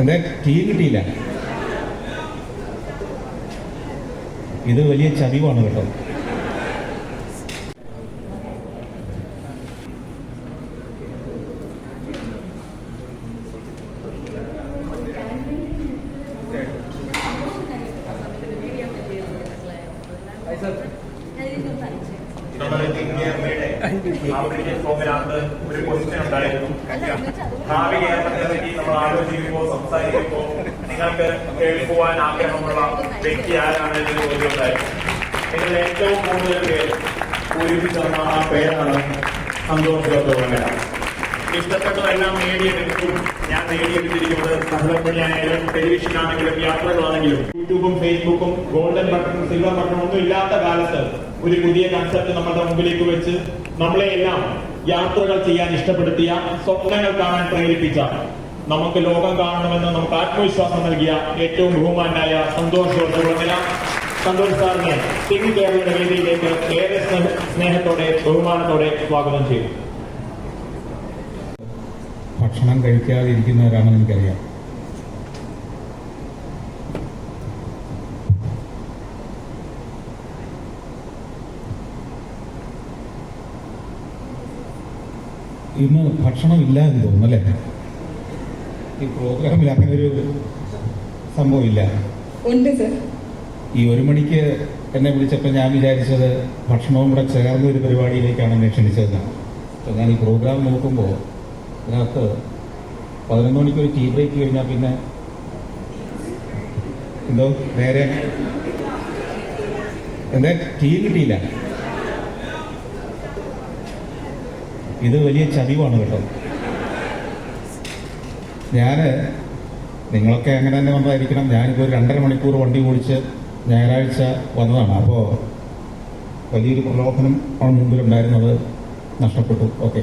എന്താ ടീ കിട്ടിയില്ല. ഇത് വലിയ ചതിവാണ് കേട്ടോ. നമ്മുടെ ഇന്ത്യയുടെ ആഫ്രിക്കൻ ഫോമിനകത്ത് ഒരു പൊസിഷൻ ഉണ്ടായിരുന്നു ഭാവി കേരളത്തെ പറ്റി നമ്മൾ ആലോചിക്കുമ്പോൾ സംസാരിക്കുമ്പോൾ നിങ്ങൾക്ക് കേൾക്കുവാൻ ആഗ്രഹമുള്ള വ്യക്തി ആരാണ് എന്നൊരു ചോദ്യം ഇതിൽ ഏറ്റവും കൂടുതൽ പേര് പൂരിപ്പിച്ചു ആ പേരാണ് സന്തോഷ് ഗോപമേന ഇഷ്ടപ്പെട്ടതെല്ലാം നേടിയെടുക്കും. ഞാൻ നേടിയെടുത്തിരിക്കുന്നത് സഹലപ്പണിയായാലും ടെലിവിഷനാണെങ്കിലും യാത്രകളാണെങ്കിലും. യൂട്യൂബും ഫേസ്ബുക്കും ഗോൾഡൻ ബട്ടൺ സിൽവർ ബട്ടൺ ഒന്നും ഇല്ലാത്ത കാലത്ത് ഒരു പുതിയ കൺസെപ്റ്റ് നമ്മുടെ മുമ്പിലേക്ക് വെച്ച് നമ്മളെ എല്ലാം യാത്രകൾ ചെയ്യാൻ ഇഷ്ടപ്പെടുത്തിയ സ്വപ്നങ്ങൾ കാണാൻ പ്രേരിപ്പിച്ച നമുക്ക് ലോകം കാണണമെന്ന് നമുക്ക് ആത്മവിശ്വാസം നൽകിയ ഏറ്റവും ബഹുമാനായ സന്തോഷ് ജോർജ് സന്തോഷ് സാറിനെ സിംഗ് കേരളയുടെ വേദിയിലേക്ക് ഏറെ സ്നേഹത്തോടെ ബഹുമാനത്തോടെ സ്വാഗതം ചെയ്തു ഭക്ഷണം കഴിക്കാതിരിക്കുന്നവരാണെന്ന് എനിക്കറിയാം. ഇന്ന് ഭക്ഷണം ഇല്ല എന്ന് തോന്നുന്നു അല്ലേ? ഈ പ്രോഗ്രാമിൽ അങ്ങനെ ഒരു സംഭവം ഇല്ല. ഉണ്ട് സർ. ഈ ഒരു മണിക്ക് എന്നെ വിളിച്ചപ്പോൾ ഞാൻ വിചാരിച്ചത് ഭക്ഷണവും കൂടെ ചേർന്ന ഒരു പരിപാടിയിലേക്കാണ് എന്നെ ക്ഷണിച്ചതെന്നാണ്. അപ്പോൾ ഞാൻ ഈ പ്രോഗ്രാം നോക്കുമ്പോൾ ഇതിനകത്ത് പതിനൊന്ന് മണിക്ക് ഒരു ടീ ബ്രേക്ക് കഴിഞ്ഞാൽ പിന്നെ എന്തോ നേരെ എന്താ ടീ കിട്ടിയില്ല. ഇത് വലിയ ചതിവാണ് കേട്ടോ. ഞാൻ നിങ്ങളൊക്കെ അങ്ങനെ തന്നെ വന്നതായിരിക്കണം. ഞാനിപ്പോൾ ഒരു രണ്ടര മണിക്കൂർ വണ്ടി ഓടിച്ച് ഞായറാഴ്ച വന്നതാണ്. അപ്പോൾ വലിയൊരു പ്രലോഭനം ആണ് മുമ്പിലുണ്ടായിരുന്നത് നഷ്ടപ്പെട്ടു. ഓക്കെ.